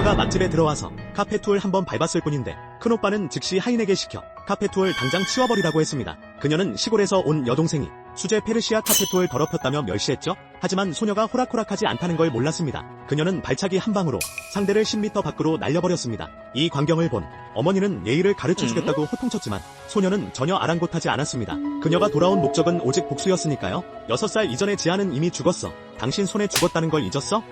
소녀가 맛집에 들어와서 카페투를 한번 밟았을 뿐인데 큰오빠는 즉시 하인에게 시켜 카페투를 당장 치워버리라고 했습니다. 그녀는 시골에서 온 여동생이 수제 페르시아 카페투를 더럽혔다며 멸시했죠. 하지만 소녀가 호락호락하지 않다는 걸 몰랐습니다. 그녀는 발차기 한 방으로 상대를 10m 밖으로 날려버렸습니다. 이 광경을 본 어머니는 예의를 가르쳐 주겠다고 호통쳤지만 소녀는 전혀 아랑곳하지 않았습니다. 그녀가 돌아온 목적은 오직 복수였으니까요. 6살 이전의 지아는 이미 죽었어. 당신 손에 죽었다는 걸 잊었어?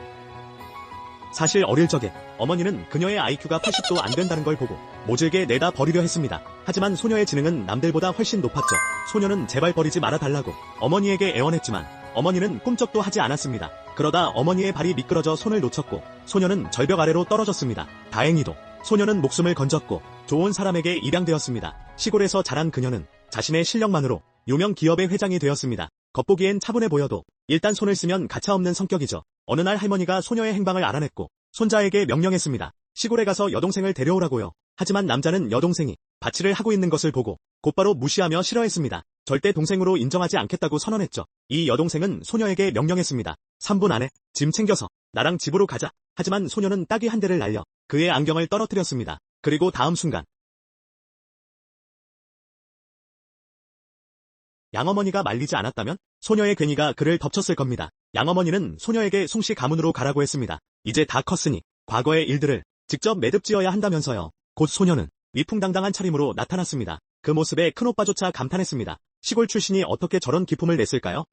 사실 어릴 적에 어머니는 그녀의 IQ가 80도 안 된다는 걸 보고 모질게 내다 버리려 했습니다. 하지만 소녀의 지능은 남들보다 훨씬 높았죠. 소녀는 제발 버리지 말아달라고 어머니에게 애원했지만 어머니는 꿈쩍도 하지 않았습니다. 그러다 어머니의 발이 미끄러져 손을 놓쳤고 소녀는 절벽 아래로 떨어졌습니다. 다행히도 소녀는 목숨을 건졌고 좋은 사람에게 입양되었습니다. 시골에서 자란 그녀는 자신의 실력만으로 유명 기업의 회장이 되었습니다. 겉보기엔 차분해 보여도 일단 손을 쓰면 가차없는 성격이죠. 어느 날 할머니가 소녀의 행방을 알아냈고 손자에게 명령했습니다. 시골에 가서 여동생을 데려오라고요. 하지만 남자는 여동생이 바치를 하고 있는 것을 보고 곧바로 무시하며 싫어했습니다. 절대 동생으로 인정하지 않겠다고 선언했죠. 이 여동생은 소녀에게 명령했습니다. 3분 안에 짐 챙겨서 나랑 집으로 가자. 하지만 소녀는 따귀 한 대를 날려 그의 안경을 떨어뜨렸습니다. 그리고 다음 순간 양어머니가 말리지 않았다면 소녀의 괜히가 그를 덮쳤을 겁니다. 양어머니는 소녀에게 송씨 가문으로 가라고 했습니다. 이제 다 컸으니 과거의 일들을 직접 매듭지어야 한다면서요. 곧 소녀는 위풍당당한 차림으로 나타났습니다. 그 모습에 큰오빠조차 감탄했습니다. 시골 출신이 어떻게 저런 기품을 냈을까요?